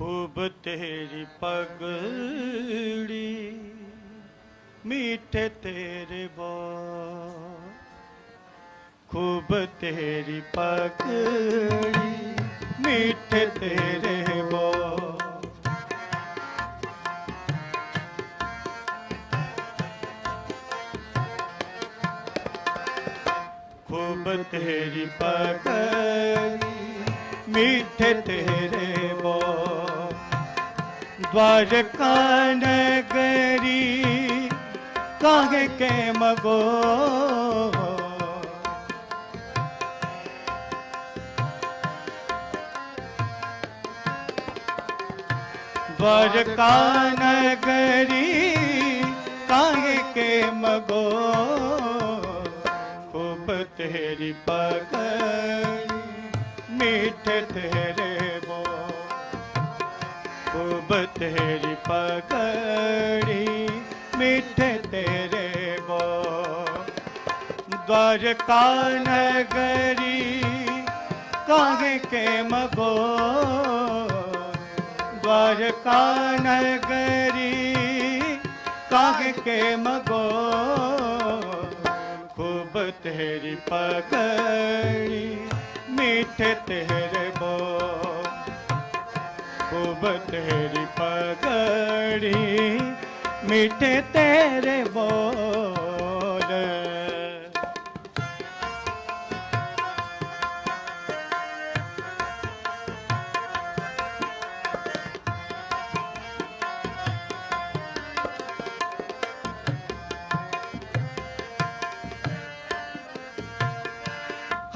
ਖੂਬ ਤੇਰੀ ਪਗੜੀ, ਮੀਠੇ ਤੇਰੇ ਬੋਲ ਖੂਬ ਤੇਰੀ ਪਗੜੀ, ਮੀਠੇ ਤੇਰੇ ਬੋਲ ਖੂਬ ਤੇਰੀ ਪਗੜੀ, ਮੀਠੇ ਤੇਰੇ द्वारका नगरी काहे के मगो द्वारका नगरी काहे के मगो खूब तेरी पगड़ी मीठे तेरे बोल खूब तेरी पगड़ी मीठे तेरे बोल द्वारका नगरी काहे के मगो द्वारका नगरी काहे के मगो खूब तेरी पगड़ी मीठे तेरे बोल ਰੱਬ ਤੇਰੀ ਪਗੜੀ ਮਿੱਠੇ ਤੇਰੇ ਬੋਲ।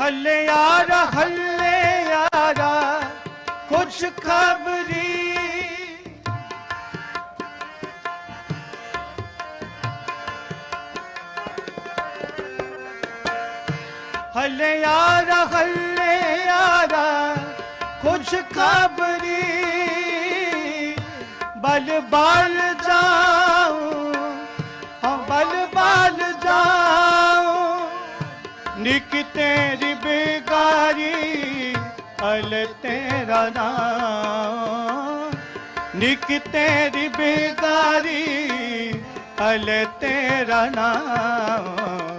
ਹੱਲੇ ਯਾਰ ਹੱਲੇ ਯਾਰਾ ਕੁਛ ਖਬਰ ਹਲੇ ਯਾਰ ਹਲੇ ਯਾਰ ਖੁਸ਼ ਖਬਰੀ। ਬਲ ਬਲ ਜਾਉ ਹਾਂ, ਬਲ ਬਲ ਜਾਉ ਨਿਕ ਤੇਰੀ ਬੇਗਾਰੀ ਹਲ ਤੇਰਾ ਨਾਮ। ਨਿਕ ਤੇਰੀ ਬੇਗਾਰੀ ਹਲ ਤੇਰਾ ਨਾਮ।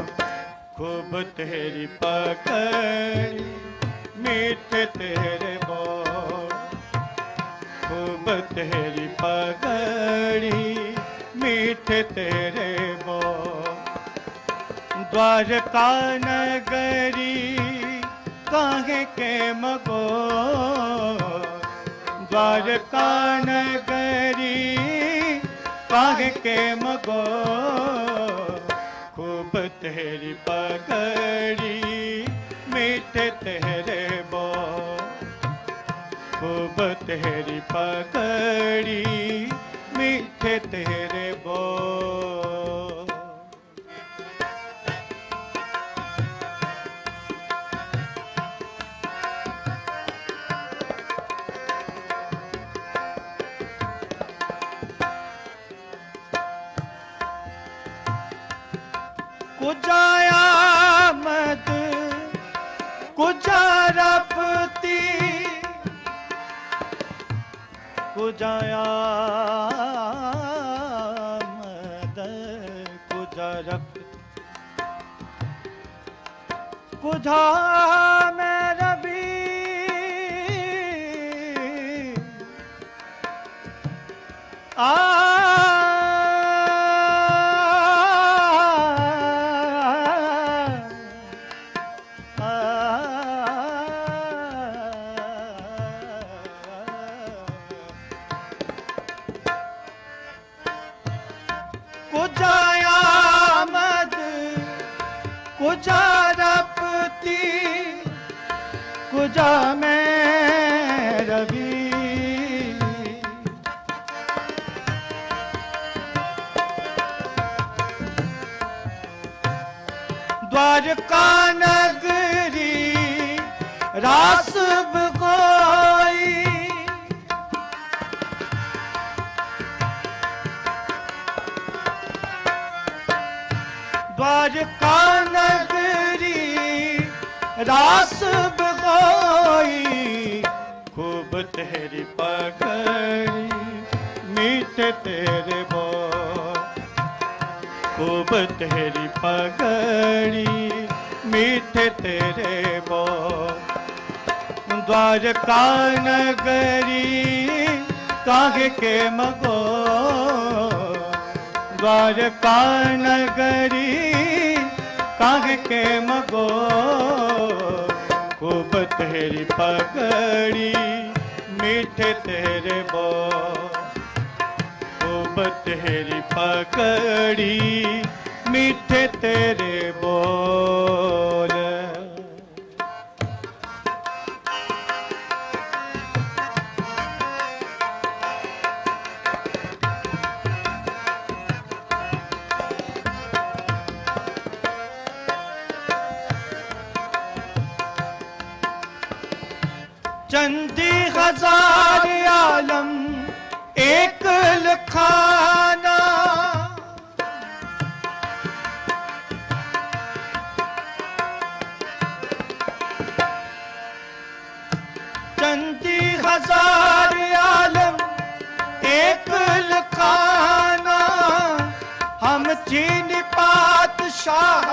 खूब तेरी पकड़ी मीठे तेरे बोल खूब तेरी पकड़ी मीठे तेरे बोल द्वारका नगरी काहे के मगो द्वारका नगरी काहे के मगो ਤੇਰੀ ਪਕੜੀ ਮਿੱਠ ਤੇਰੇ ਬੋ ਖੂਬ ਤੇਰੀ ਪਕੜੀ ਮਿੱਠ ਤੇਰੇ ਬੋ ਕੁਝ ਆਮਦ ਕੁਝ ਰਬਤੀ ਕੁਝ ਆਮਦ ਕੁਝ ਰਬ ਕੁਝ ਕੁਜਾਇਆ ਮਦ ਕੁਜਾਰਪਤੀ ਕੁਜਾ ਮੈਂ ਰਵੀ द्वारका नगरी रास द्वारका नगरी रास बगोई खूब तेरी पगड़ी मीठे तेरे बोल खूब तेरी पगड़ी मीठे तेरे बोल द्वारका नगरी काहे के मगो द्वारका नगरी ਕਾਗ ਕੇ ਮਗੋ, ਖੂਬ ਤੇਰੀ ਪਗੜੀ, ਮਿੱਠੇ ਤੇਰੇ ਬੋ। ਖੂਬ ਤੇਰੀ ਪਗੜੀ, ਮਿੱਠੇ ਤੇਰੇ ਬੋਲ। चंदी हजार आलम एक लखाना चंदी हजार आलम एक लखाना हम चीन पातशाह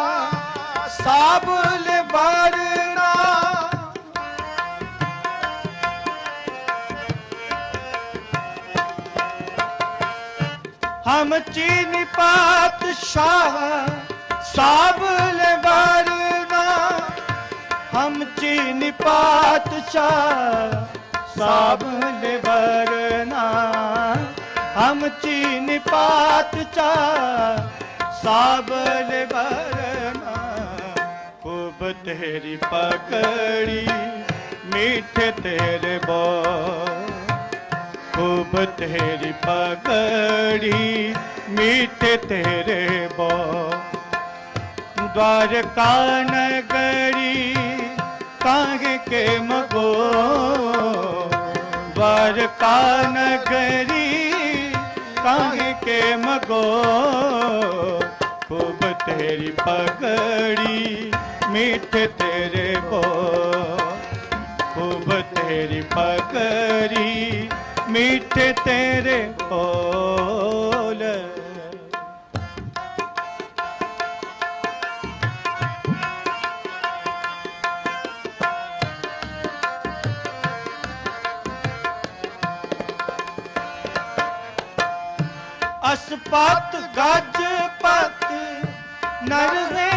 साबुल ਹਮ ਚੀਨੀ ਪਾਤ ਸ਼ਾਹ ਸਾਬਲੇ ਬਰਨਾ ਹਮ ਚੀਨੀ ਪਾਤ ਸ਼ਾਹ ਸਾਬਲੇ ਬਰਨਾ ਹਮ ਚੀਨੀ ਪਾਤ ਸ਼ਾਹ ਸਾਬਲੇ ਬਰਨਾ ਖੂਬ ਤੇਰੀ ਪਕੜੀ, ਮੀਠੇ ਤੇਰੇ ਬੋਲ। खूब तेरी पकड़ी मीठे तेरे बो। द्वारका नगरी काहे के मगो। द्वारका नगरी काहे के मगो। खूब तेरी पकड़ी मीठे तेरे बो। खूब तेरी पकड़ी ਮੀਠੇ ਤੇਰੇ ਬੋਲ ਅਸਪਤ ਗੱਜ ਪਤ ਨਰ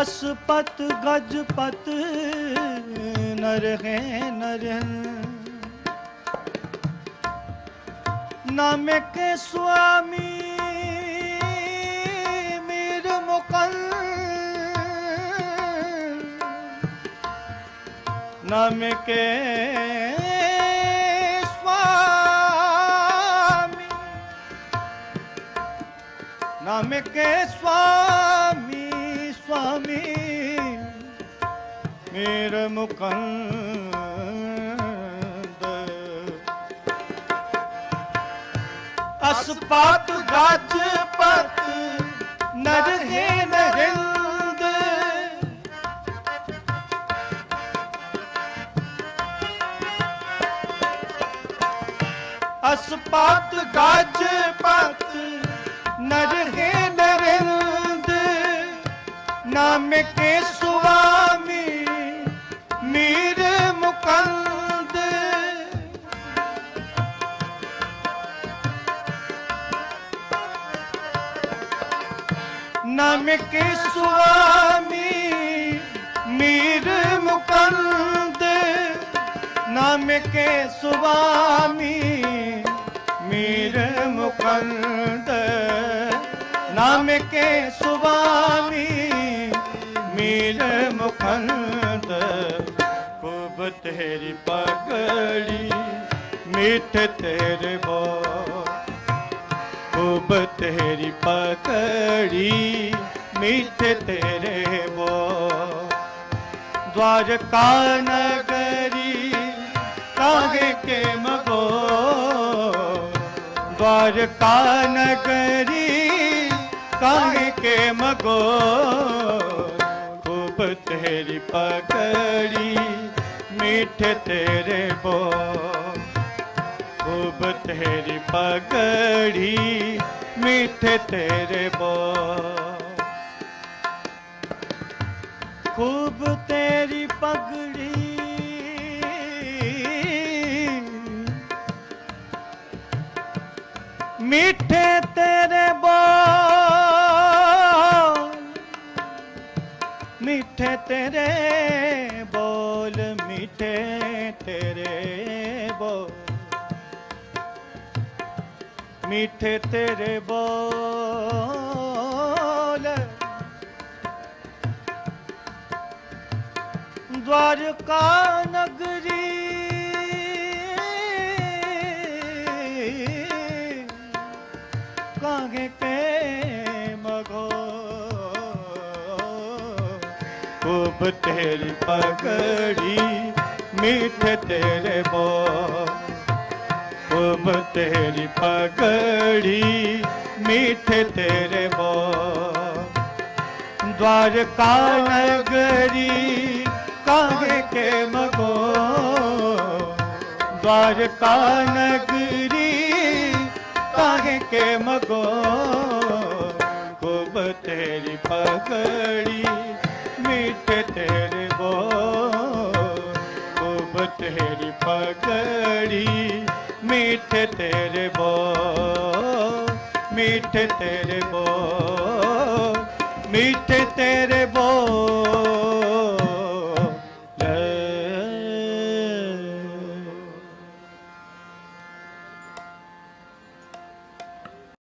ਅਸਪਤ ਗਜਪਤ ਨਰ ਹੈ ਨਰ ਨਾਮੇ ਕੇ ਸੁਆਮੀ ਮੀਰ ਮੁਕਲ ਨਾਮੇ ਕੇ ਸੁਆਮੀ। ਨਾਮੇ ਕੇ ਸੁਆਮੀ ਮੇਰ ਮੁਕੰਦ। ਅਸਪਤ ਗੱਜ ਪਤ ਨਰ ਹੈ ਨਰਿੰਦ ਅਸਪਤ ਗੱਜ ਪਤ ਨਰ ਨਰਿੰਦ ਨਾਮ ਕੇ ਸੁਆਮੀ ਨਾਮ ਕੇ ਸੁਆਮੀ ਮੀਰ ਮੁਕੰਦ। ਨਾਮ ਕੇ ਸੁਆਮੀ ਮੀਰ ਮੁਕੰਦ। ਨਾਮ ਕੇ ਸੁਆਮੀ ਮੀਰ ਮੁਕੰਦ। ਖੂਬ ਤੇਰੀ ਪਗੜੀ, ਮਿੱਠ ਤੇਰੇ ਬੋ खूब तेरी पकड़ी, मीठे तेरे वो। द्वारका नगरी कागे के मगो। द्वारका नगरी कागे के मगो। खूब तेरी पकड़ी, मीठे तेरे बोल ਖੂਬ ਤੇਰੀ ਪਗੜੀ, ਮਿੱਠੇ ਤੇਰੇ ਬੋਲ ਖੂਬ ਤੇਰੀ ਪਗੜੀ, ਮਿੱਠੇ ਤੇਰੇ ਬੋਲ ਮਿੱਠੇ ਤੇਰੇ ਬੋਲ, ਮਿੱਠੇ ਤੇਰੇ ਬੋਲ। ਮਿੱਠੇ ਤੇਰੇ ਬੋਲ ਦਵਾਰਕਾ ਨਗਰੀ ਕਾਂਗੇ ਤੇ ਮਗੋ ਖੂਬ ਤੇਰੀ ਪਗੜੀ ਮਿੱਠੇ ਤੇਰੇ ਬੋਲ खूब तेरी पगड़ी मीठे तेरे बोल द्वारका नगरी काहे के मगो द्वारका नगरी काहे के मगो खूब तेरी पगड़ी मीठे तेरे बो खूब तेरी पगड़ी ਮਿੱਠੇ ਤੇਰੇ ਬੋਲ ਮਿੱਠੇ ਤੇਰੇ ਬੋਲ ਮਿੱਠੇ ਤੇਰੇ ਬੋਲ